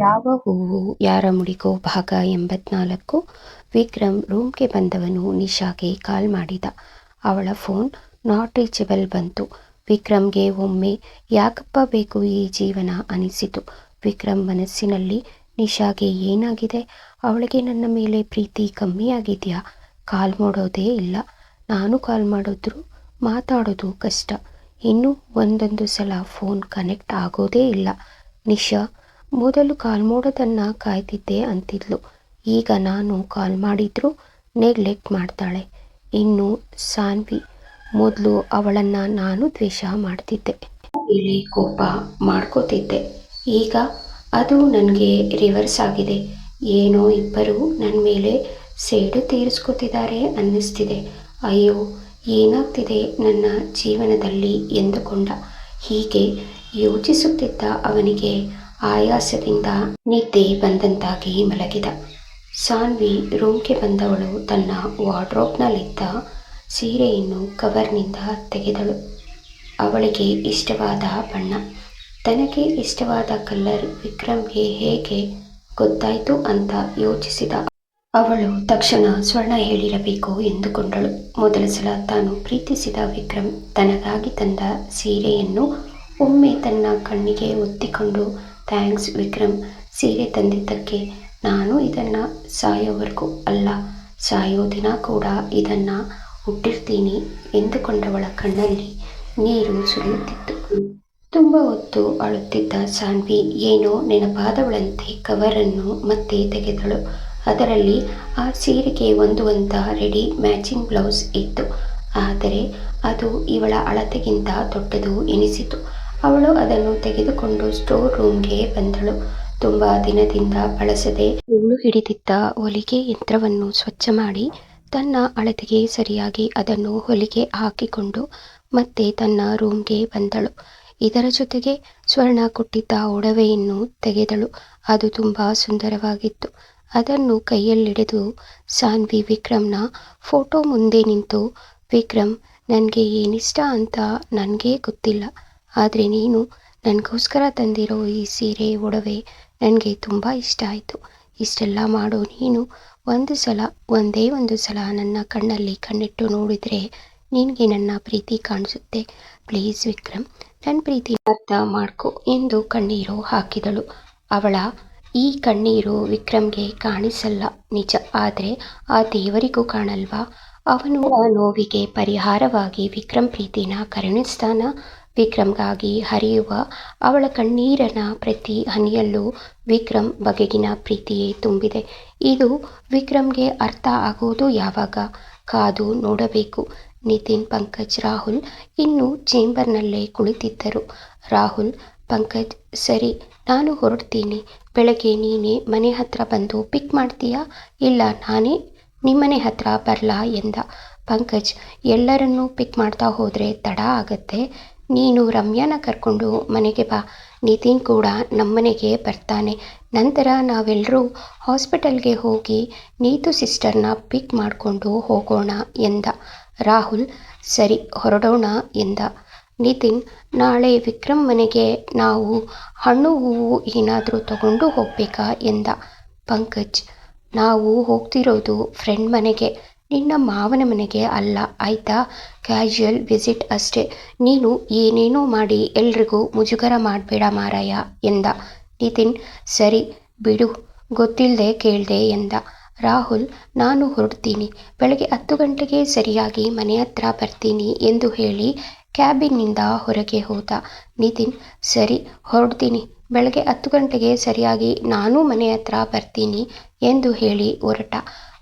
ಯಾವ ಹೂವು, ಯಾರ ಮುಡಿಗೋ ಭಾಗ ಎಂಬತ್ನಾಲ್ಕು, ವಿಕ್ರಮ್ ರೂಮ್ಗೆ ಬಂದವನು ನಿಶಾಗೆ ಕಾಲ್ ಮಾಡಿದ. ಅವಳ ಫೋನ್ ನಾಟ್ ರೀಚಬಲ್ ಬಂತು. ವಿಕ್ರಮ್ಗೆ ಒಮ್ಮೆ, ಯಾಕಪ್ಪ ಬೇಕು ಈ ಜೀವನ ಅನಿಸಿತು. ವಿಕ್ರಮ್ ಮನಸ್ಸಿನಲ್ಲಿ, ನಿಶಾಗೆ ಏನಾಗಿದೆ? ಅವಳಿಗೆ ನನ್ನ ಮೇಲೆ ಪ್ರೀತಿ ಕಮ್ಮಿಯಾಗಿದೆಯಾ? ಕಾಲ್ ಮಾಡೋದೇ ಇಲ್ಲ. ನಾನು ಕಾಲ್ ಮಾಡಿದ್ರು ಮಾತಾಡೋದು ಕಷ್ಟ. ಇನ್ನು ಒಂದೊಂದು ಸಲ ಫೋನ್ ಕನೆಕ್ಟ್ ಆಗೋದೇ ಇಲ್ಲ. ನಿಶಾ ಮೊದಲು ಕಾಲ್ ಮಾಡೋದನ್ನ ಕಾಯ್ತಿದ್ದೆ ಅಂತಿದ್ಲು. ಈಗ ನಾನು ಕಾಲ್ ಮಾಡಿದ್ರು ನೆಗ್ಲೆಕ್ಟ್ ಮಾಡ್ತಾಳೆ. ಇನ್ನು ಸಾನ್ವಿ ಮೊದಲು ಅವಳನ್ನ ನಾನು ದ್ವೇಷ ಮಾಡ್ತಿದ್ದೆ. ಇಲ್ಲಿ ಕೋಪ ಮಾಡ್ಕೋತಿದ್ದೆ. ಈಗ ಅದು ನನಗೆ ರಿವರ್ಸ್ ಆಗಿದೆ. ಏನೋ ಇಬ್ಬರು ನನ್ನ ಮೇಲೆ ಸೇಡು ತೀರಿಸ್ಕೊತಿದ್ದಾರೆ ಅನ್ನಿಸ್ತಿದೆ. ಅಯ್ಯೋ, ಏನಾಗ್ತಿದೆ ನನ್ನ ಜೀವನದಲ್ಲಿ ಎಂದುಕೊಂಡ? ಹೀಗೆ ಯೋಚಿಸುತ್ತಿದ್ದ ಅವನಿಗೆ ಆಯಾಸದಿಂದ ನಿದ್ದೆ ಬಂದಂತಾಗಿ ಮಲಗಿದ. ಸಾನ್ವಿ ರೂಮ್ಗೆ ಬಂದವಳು ತನ್ನ ವಾರ್ಡ್ರೋಬ್ನಲ್ಲಿದ್ದ ಸೀರೆಯನ್ನು ಕವರ್ನಿಂದ ತೆಗೆದಳು. ಅವಳಿಗೆ ಇಷ್ಟವಾದ ಬಣ್ಣ. ತನಗೆ ಇಷ್ಟವಾದ ಕಲರ್ ವಿಕ್ರಮ್ಗೆ ಹೇಗೆ ಗೊತ್ತಾಯಿತು ಅಂತ ಯೋಚಿಸಿದ. ಅವಳು ತಕ್ಷಣ ಸ್ವರ್ಣ ಹೇಳಿರಬೇಕು ಎಂದುಕೊಂಡಳು. ಮೊದಲ ಸಲ ತಾನು ಪ್ರೀತಿಸಿದ ವಿಕ್ರಮ್ ತನಗಾಗಿ ತಂದ ಸೀರೆಯನ್ನು ಒಮ್ಮೆ ತನ್ನ ಕಣ್ಣಿಗೆ ಒತ್ತಿಕೊಂಡು ಥ್ಯಾಂಕ್ಸ್ ವಿಕ್ರಮ್ ಸೀರೆ ತಂದಿದ್ದಕ್ಕೆ. ನಾನು ಇದನ್ನು ಸಾಯೋವರೆಗೂ ಅಲ್ಲ, ಸಾಯೋ ದಿನ ಕೂಡ ಇದನ್ನು ಹುಟ್ಟಿರ್ತೀನಿ ಎಂದುಕೊಂಡವಳ ಕಣ್ಣಲ್ಲಿ ನೀರು ಸುರಿಯುತ್ತಿತ್ತು. ತುಂಬ ಹೊತ್ತು ಅಳುತ್ತಿದ್ದ ಸಾನ್ವಿ ಏನೋ ನೆನಪಾದವಳಂತೆ ಕವರನ್ನು ಮತ್ತೆ ತೆಗೆದಳು. ಅದರಲ್ಲಿ ಆ ಸೀರೆಗೆ ಹೊಂದುವಂಥ ರೆಡಿ ಮ್ಯಾಚಿಂಗ್ ಬ್ಲೌಸ್ ಇತ್ತು, ಆದರೆ ಅದು ಇವಳ ಅಳತೆಗಿಂತ ದೊಡ್ಡದು ಎನಿಸಿತು. ಅವಳು ಅದನ್ನು ತೆಗೆದುಕೊಂಡು ಸ್ಟೋರ್ ರೂಮ್ಗೆ ಬಂದಳು. ತುಂಬಾ ದಿನದಿಂದ ಬಳಸದೆ ಹೂಳು ಹಿಡಿದಿದ್ದ ಹೊಲಿಗೆ ಯಂತ್ರವನ್ನು ಸ್ವಚ್ಛ ಮಾಡಿ ತನ್ನ ಅಳತೆಗೆ ಸರಿಯಾಗಿ ಅದನ್ನು ಹೊಲಿಗೆ ಹಾಕಿಕೊಂಡು ಮತ್ತೆ ತನ್ನ ರೂಮ್ಗೆ ಬಂದಳು. ಇದರ ಜೊತೆಗೆ ಸ್ವರ್ಣ ಕೊಟ್ಟಿದ್ದ ಒಡವೆಯನ್ನು ತೆಗೆದಳು. ಅದು ತುಂಬ ಸುಂದರವಾಗಿತ್ತು. ಅದನ್ನು ಕೈಯಲ್ಲಿಡಿದು ಸಾನ್ವಿ ವಿಕ್ರಮ್ನ ಫೋಟೋ ಮುಂದೆ ನಿಂತು, ವಿಕ್ರಮ್, ನನಗೆ ಏನಿಷ್ಟ ಅಂತ ನನಗೇ ಗೊತ್ತಿಲ್ಲ. ಆದರೆ ನೀನು ನನಗೋಸ್ಕರ ತಂದಿರೋ ಈ ಸೀರೆ, ಒಡವೆ ನನಗೆ ತುಂಬ ಇಷ್ಟ ಆಯಿತು. ಇಷ್ಟೆಲ್ಲ ಮಾಡೋ ನೀನು ಒಂದು ಸಲ, ಒಂದೇ ಒಂದು ಸಲ ನನ್ನ ಕಣ್ಣಲ್ಲಿ ಕಣ್ಣಿಟ್ಟು ನೋಡಿದರೆ ನಿನಗೆ ನನ್ನ ಪ್ರೀತಿ ಕಾಣಿಸುತ್ತೆ. ಪ್ಲೀಸ್ ವಿಕ್ರಮ್ ನನ್ನ ಪ್ರೀತಿ ಅರ್ಥ ಮಾಡ್ಕೊ ಎಂದು ಕಣ್ಣೀರು ಹಾಕಿದಳು. ಅವಳ ಈ ಕಣ್ಣೀರು ವಿಕ್ರಮ್ಗೆ ಕಾಣಿಸಲ್ಲ ನಿಜ, ಆದರೆ ಆ ದೇವರಿಗೂ ಕಾಣಲ್ವಾ? ಅವನು ಆ ನೋವಿಗೆ ಪರಿಹಾರವಾಗಿ ವಿಕ್ರಮ್ ಪ್ರೀತಿನ ಕರುಣಿಸ್ತಾನ? ವಿಕ್ರಮ್ಗಾಗಿ ಹರಿಯುವ ಅವಳ ಕಣ್ಣೀರನ ಪ್ರತಿ ಹನಿಯಲ್ಲೂ ವಿಕ್ರಮ್ ಬಗೆಗಿನ ಪ್ರೀತಿಯೇ ತುಂಬಿದೆ. ಇದು ವಿಕ್ರಮ್ಗೆ ಅರ್ಥ ಆಗೋದು ಯಾವಾಗ? ಕಾದು ನೋಡಬೇಕು. ನಿತಿನ್, ಪಂಕಜ್, ರಾಹುಲ್ ಇನ್ನು ಚೇಂಬರ್ನಲ್ಲೇ ಕುಳಿತಿದ್ದರು. ರಾಹುಲ್, ಪಂಕಜ್, ಸರಿ, ನಾನು ಹೊರಡ್ತೀನಿ. ಬೆಳಗ್ಗೆ ನೀನೇ ಮನೆ ಹತ್ರ ಬಂದು ಪಿಕ್ ಮಾಡ್ತೀಯಾ? ಇಲ್ಲ, ನಾನೇ ನಿಮ್ಮನೆ ಹತ್ರ ಬರಲಾ ಎಂದ. ಪಂಕಜ್, ಎಲ್ಲರನ್ನೂ ಪಿಕ್ ಮಾಡ್ತಾ ಹೋದರೆ ತಡ ಆಗತ್ತೆ. ನೀನು ರಮ್ಯಾನ ಕರ್ಕೊಂಡು ಮನೆಗೆ ಬಾ. ನಿತಿನ್ ಕೂಡ ನಮ್ಮನೆಗೆ ಬರ್ತಾನೆ. ನಂತರ ನಾವೆಲ್ಲರೂ ಹಾಸ್ಪಿಟಲ್ಗೆ ಹೋಗಿ ನೀತು ಸಿಸ್ಟರ್ನ ಪಿಕ್ ಮಾಡಿಕೊಂಡು ಹೋಗೋಣ ಎಂದ. ರಾಹುಲ್, ಸರಿ, ಹೊರಡೋಣ ಎಂದ. ನಿತಿನ್, ನಾಳೆ ವಿಕ್ರಮ್ ಮನೆಗೆ ನಾವು ಹಣ್ಣು, ಹೂವು ಏನಾದರೂ ತಗೊಂಡು ಹೋಗಬೇಕಾ ಎಂದ. ಪಂಕಜ್, ನಾವು ಹೋಗ್ತಿರೋದು ಫ್ರೆಂಡ್ ಮನೆಗೆ. ನಿನ್ನ ಮಾವನ ಮನೆಗೆ ಅಲ್ಲ, ಆಯ್ತಾ? ಕ್ಯಾಶುಯಲ್ ವಿಸಿಟ್ ಅಷ್ಟೇ. ನೀನು ಏನೇನೋ ಮಾಡಿ ಎಲ್ರಿಗೂ ಮುಜುಗರ ಮಾಡಬೇಡ ಮಾರಾಯ, ಎಂದ. ನಿತಿನ್, ಸರಿ, ಬಿಡು. ಗೊತ್ತಿಲ್ಲದೆ ಕೇಳಿದೆ, ಎಂದ. ರಾಹುಲ್, ನಾನು ಹೊರಡ್ತೀನಿ. ಬೆಳಗ್ಗೆ ಹತ್ತು ಗಂಟೆಗೆ ಸರಿಯಾಗಿ ಮನೆ ಹತ್ರ ಬರ್ತೀನಿ ಎಂದು ಹೇಳಿ ಕ್ಯಾಬಿನ್ನಿಂದ ಹೊರಗೆ ಹೋದ. ನಿತಿನ್, ಸರಿ, ಹೊರಡ್ತೀನಿ. ಬೆಳಗ್ಗೆ ಹತ್ತು ಗಂಟೆಗೆ ಸರಿಯಾಗಿ ನಾನು ಮನೆ ಹತ್ರ ಬರ್ತೀನಿ ಎಂದು ಹೇಳಿ ಹೊರಟ.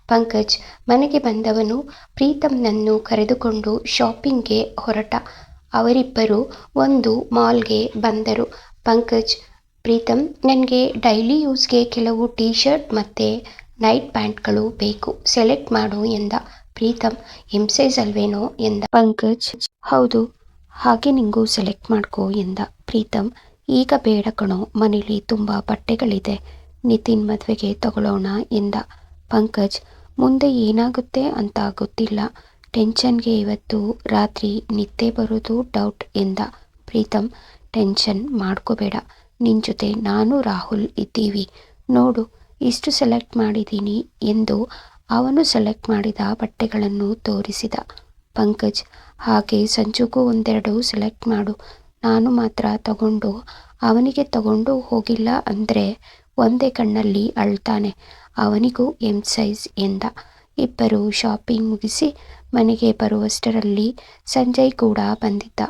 ಪಂಕಜ್ ಮನೆಗೆ ಬಂದವನು ಪ್ರೀತಮ್ನನ್ನು ಕರೆದುಕೊಂಡು ಶಾಪಿಂಗ್ಗೆ ಹೊರಟ. ಅವರಿಬ್ಬರು ಒಂದು ಮಾಲ್ಗೆ ಬಂದರು. ಪಂಕಜ್, ಪ್ರೀತಮ್, ನನಗೆ ಡೈಲಿ ಯೂಸ್ಗೆ ಕೆಲವು ಟೀ ಶರ್ಟ್ ಮತ್ತು ನೈಟ್ ಪ್ಯಾಂಟ್ಗಳು ಬೇಕು, ಸೆಲೆಕ್ಟ್ ಮಾಡು ಎಂದ. ಪ್ರೀತಮ್ ಎಂ ಸೈಜ್ ಅಲ್ವೇನೋ ಎಂದ. ಪಂಕಜ್, ಹೌದು, ಹಾಗೆ ನಿಂಗೂ ಸೆಲೆಕ್ಟ್ ಮಾಡ್ಕೋ ಎಂದ. ಪ್ರೀತಮ್, ಈಗ ಬೇಡ ಕಣೋ, ಮನೇಲಿ ತುಂಬ ಬಟ್ಟೆಗಳಿದೆ, ನಿತಿನ್ ಮದುವೆಗೆ ತಗೊಳ್ಳೋಣ ಎಂದ. ಪಂಕಜ್ ಮುಂದೆ ಏನಾಗುತ್ತೆ ಅಂತ ಗೊತ್ತಿಲ್ಲ. ಟೆನ್ಷನ್ಗೆ ಇವತ್ತು ರಾತ್ರಿ ನಿದ್ದೆ ಬರೋದು ಡೌಟ್ ಎಂದ ಪ್ರೀತಮ್ ಟೆನ್ಷನ್ ಮಾಡ್ಕೋಬೇಡ. ನಿನ್ನ ಜೊತೆ ನಾನು ರಾಹುಲ್ ಇದ್ದೀವಿ. ನೋಡು, ಇಷ್ಟು ಸೆಲೆಕ್ಟ್ ಮಾಡಿದ್ದೀನಿ ಎಂದು ಅವನು ಸೆಲೆಕ್ಟ್ ಮಾಡಿದ ಬಟ್ಟೆಗಳನ್ನು ತೋರಿಸಿದ. ಪಂಕಜ್, ಹಾಗೆ ಸಂಜುಗೂ ಒಂದೆರಡು ಸೆಲೆಕ್ಟ್ ಮಾಡು. ನಾನು ಮಾತ್ರ ತಗೊಂಡು, ಅವನಿಗೆ ತಗೊಂಡು ಹೋಗಿಲ್ಲ ಅಂದರೆ ಒಂದೇ ಕಣ್ಣಲ್ಲಿ ಅಳ್ತಾನೆ. ಅವನಿಗೂ ಎಂ ಸೈಜ್ ಎಂದ. ಇಬ್ಬರು ಶಾಪಿಂಗ್ ಮುಗಿಸಿ ಮನೆಗೆ ಬರುವಷ್ಟರಲ್ಲಿ ಸಂಜಯ್ ಕೂಡ ಬಂದಿದ್ದ.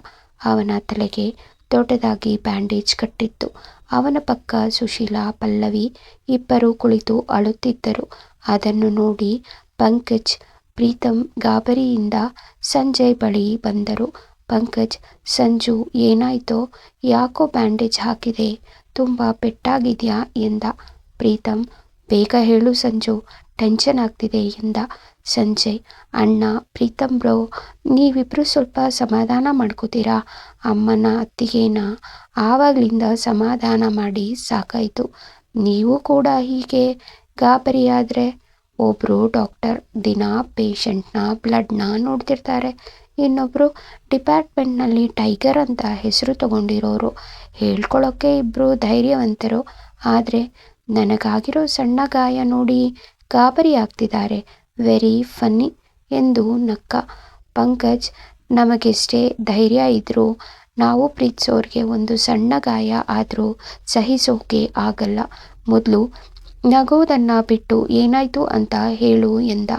ಅವನ ತಲೆಗೆ ದೊಡ್ಡದಾಗಿ ಬ್ಯಾಂಡೇಜ್ ಕಟ್ಟಿತ್ತು. ಅವನ ಪಕ್ಕ ಸುಶೀಲಾ, ಪಲ್ಲವಿ ಇಬ್ಬರು ಕುಳಿತು ಅಳುತ್ತಿದ್ದರು. ಅದನ್ನು ನೋಡಿ ಪಂಕಜ್ ಪ್ರೀತಮ್ ಗಾಬರಿಯಿಂದ ಸಂಜಯ್ ಬಳಿ ಬಂದರು. ಪಂಕಜ್, ಸಂಜು, ಏನಾಯ್ತೋ? ಯಾಕೋ ಬ್ಯಾಂಡೇಜ್ ಹಾಕಿದೆ? ತುಂಬ ಪೆಟ್ಟಾಗಿದೆಯಾ? ಎಂದ ಪ್ರೀತಮ್ ಬೇಗ ಹೇಳು ಸಂಜು ಟೆನ್ಷನ್ ಆಗ್ತಿದೆ ಎಂದ ಸಂಜಯ್. ಅಣ್ಣ ಪ್ರೀತಮ್ ಬ್ರೋ ನೀವಿಬ್ಬರು ಸ್ವಲ್ಪ ಸಮಾಧಾನ ಮಾಡ್ಕೋತೀರಾ? ಅಮ್ಮನ ಅತ್ತಿಗೆನ ಆವಾಗಲಿಂದ ಸಮಾಧಾನ ಮಾಡಿ ಸಾಕಾಯಿತು. ನೀವು ಕೂಡ ಹೀಗೆ ಗಾಬರಿಯಾದರೆ ಒಬ್ಬರು ಡಾಕ್ಟರ್ ದಿನ ಪೇಷಂಟ್ನ ಬ್ಲಡ್ನ ನೋಡ್ತಿರ್ತಾರೆ. ಇನ್ನೊಬ್ಬರು ಡಿಪಾರ್ಟ್ಮೆಂಟ್ನಲ್ಲಿ ಟೈಗರ್ ಅಂತ ಹೆಸರು ತಗೊಂಡಿರೋರು. ಹೇಳ್ಕೊಳ್ಳೋಕ್ಕೆ ಇಬ್ಬರು ಧೈರ್ಯವಂತರು. ಆದರೆ ನನಗಾಗಿರೋ ಸಣ್ಣ ಗಾಯ ನೋಡಿ ಗಾಬರಿ ಆಗ್ತಿದ್ದಾರೆ ವೆರಿ ಫನ್ನಿ ಎಂದು ನಕ್ಕ. ಪಂಕಜ್, ನಮಗೆಷ್ಟೇ ಧೈರ್ಯ ಇದ್ದರೂ ನಾವು ಪ್ರೀತಿಸೋರಿಗೆ ಒಂದು ಸಣ್ಣ ಗಾಯ ಆದರೂ ಸಹಿಸೋಕೆ ಆಗಲ್ಲ. ಮೊದಲು ನಗೋದನ್ನು ಬಿಟ್ಟು ಏನಾಯಿತು ಅಂತ ಹೇಳು ಎಂದ.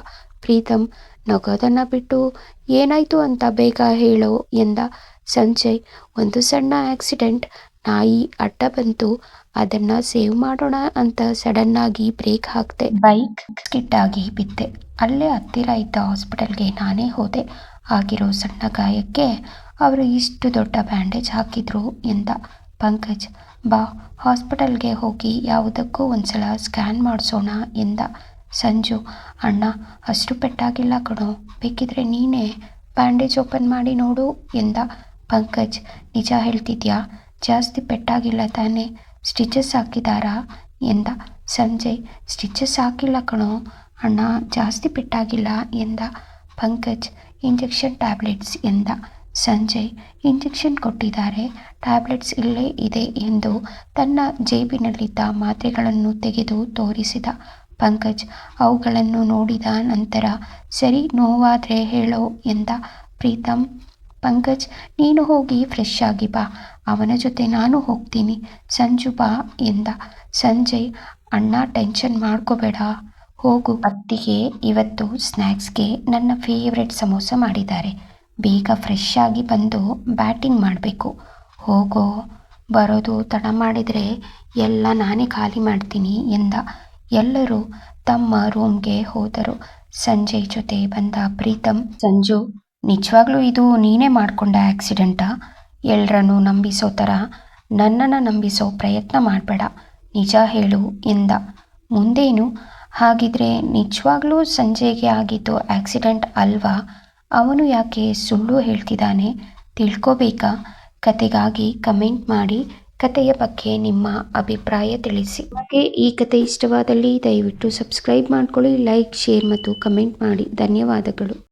ಪ್ರೀತಮ್, ನಗೋದನ್ನು ಬಿಟ್ಟು ಏನಾಯಿತು ಅಂತ ಬೇಗ ಹೇಳೋ ಎಂದ. ಸಂಜಯ್, ಒಂದು ಸಣ್ಣ ಆಕ್ಸಿಡೆಂಟ್ ನಾಯಿ ಅಡ್ಡ ಬಂತು, ಅದನ್ನ ಸೇವ್ ಮಾಡೋಣ ಅಂತ ಸಡನ್ ಆಗಿ ಬ್ರೇಕ್ ಹಾಕ್ದೆ. ಬೈಕ್ ಸ್ಕಿಡ್ಡಾಗಿ ಬಿದ್ದೆ. ಅಲ್ಲೇ ಹತ್ತಿರ ಇದ್ದ ಹಾಸ್ಪಿಟಲ್ಗೆ ನಾನೇ ಹೋದೆ. ಆಗಿರೋ ಸಣ್ಣ ಗಾಯಕ್ಕೆ ಅವರು ಇಷ್ಟು ದೊಡ್ಡ ಬ್ಯಾಂಡೇಜ್ ಹಾಕಿದ್ರು ಎಂದ ಪಂಕಜ್. ಬಾ ಹಾಸ್ಪಿಟಲ್ಗೆ ಹೋಗಿ ಯಾವುದಕ್ಕೂ ಒಂದ್ಸಲ ಸ್ಕ್ಯಾನ್ ಮಾಡಿಸೋಣ ಎಂದ ಸಂಜು. ಅಣ್ಣ, ಅಷ್ಟು ಪೆಟ್ಟಾಗಿಲ್ಲ ಕಣೋ, ಬೇಕಿದ್ರೆ ನೀನೇ ಬ್ಯಾಂಡೇಜ್ ಓಪನ್ ಮಾಡಿ ನೋಡು ಎಂದ ಪಂಕಜ್. ನಿಜ ಹೇಳ್ತಿದ್ಯಾ? ಜಾಸ್ತಿ ಪೆಟ್ಟಾಗಿಲ್ಲ ತಾನೇ. ಸ್ಟಿಚಸ್ ಹಾಕಿದಾರಾ? ಎಂದ. ಸಂಜಯ್. ಸ್ಟಿಚಸ್ ಹಾಕಿಲ್ಲ ಕಣೋ. ಅಣ್ಣ, ಜಾಸ್ತಿ ಪೆಟ್ಟಾಗಿಲ್ಲ ಎಂದ. ಪಂಕಜ್. ಇಂಜೆಕ್ಷನ್ ಟ್ಯಾಬ್ಲೆಟ್ಸ್ ಎಂದ. ಸಂಜಯ್. ಇಂಜೆಕ್ಷನ್ ಕೊಟ್ಟಿದ್ದಾರೆ. ಟ್ಯಾಬ್ಲೆಟ್ಸ್ ಇಲ್ಲೇ ಇದೆ ಎಂದು ತನ್ನ ಜೇಬಿನಲ್ಲಿದ್ದ ಮಾತ್ರೆಗಳನ್ನು ತೆಗೆದು ತೋರಿಸಿದ ಪಂಕಜ್. ಅವುಗಳನ್ನು ನೋಡಿದ ನಂತರ, ಸರಿ, ನೋವಾದರೆ ಹೇಳೋ, ಎಂದ ಪ್ರೀತಮ್. ಪಂಕಜ್, ನೀನು ಹೋಗಿ ಫ್ರೆಶ್ ಆಗಿ ಬಾ. ಅವನ ಜೊತೆ ನಾನು ಹೋಗ್ತೀನಿ. ಸಂಜು ಬಾ ಎಂದ. ಸಂಜಯ್, ಅಣ್ಣ ಟೆನ್ಷನ್ ಮಾಡ್ಕೋಬೇಡ. ಹೋಗು. ಅತ್ತಿಗೆ ಇವತ್ತು ಸ್ನ್ಯಾಕ್ಸ್ಗೆ ನನ್ನ ಫೇವ್ರೆಟ್ ಸಮೋಸ ಮಾಡಿದ್ದಾರೆ. ಬೇಗ ಫ್ರೆಶ್ ಆಗಿ ಬಂದು ಬ್ಯಾಟಿಂಗ್ ಮಾಡಬೇಕು. ಹೋಗೋ. ಬರೋದು ತಡ ಮಾಡಿದರೆ ಎಲ್ಲ ನಾನೇ ಖಾಲಿ ಮಾಡ್ತೀನಿ ಎಂದ. ಎಲ್ಲರೂ ತಮ್ಮ ರೂಮ್ಗೆ ಹೋದರು. ಸಂಜಯ್ ಜೊತೆ ಬಂದ ಪ್ರೀತಮ್, ಸಂಜು, ನಿಜವಾಗ್ಲೂ ಇದು ನೀನೇ ಮಾಡ್ಕೊಂಡ ಆಕ್ಸಿಡೆಂಟಾ ಎಲ್ರನ್ನೂ ನಂಬಿಸೋ ಥರ ನನ್ನನ್ನು ನಂಬಿಸೋ ಪ್ರಯತ್ನ ಮಾಡಬೇಡ. ನಿಜ ಹೇಳು ಎಂದ. ಮುಂದೇನು? ಹಾಗಿದ್ರೆ ನಿಜವಾಗ್ಲೂ ಸಂಜೆಗೆ ಆಗಿದ್ದು ಆಕ್ಸಿಡೆಂಟ್ ಅಲ್ವಾ? ಅವನು ಯಾಕೆ ಸುಳ್ಳು ಹೇಳ್ತಿದ್ದಾನೆ? ತಿಳ್ಕೋಬೇಕಾ? ಕತೆಗಾಗಿ ಕಮೆಂಟ್ ಮಾಡಿ ಕತೆಯ ಬಗ್ಗೆ ನಿಮ್ಮ ಅಭಿಪ್ರಾಯ ತಿಳಿಸಿ. ಹಾಗೆ ಈ ಕತೆ ಇಷ್ಟವಾದಲ್ಲಿ ದಯವಿಟ್ಟು ಸಬ್ಸ್ಕ್ರೈಬ್ ಮಾಡ್ಕೊಳ್ಳಿ, ಲೈಕ್, ಶೇರ್ ಮತ್ತು ಕಮೆಂಟ್ ಮಾಡಿ. ಧನ್ಯವಾದಗಳು.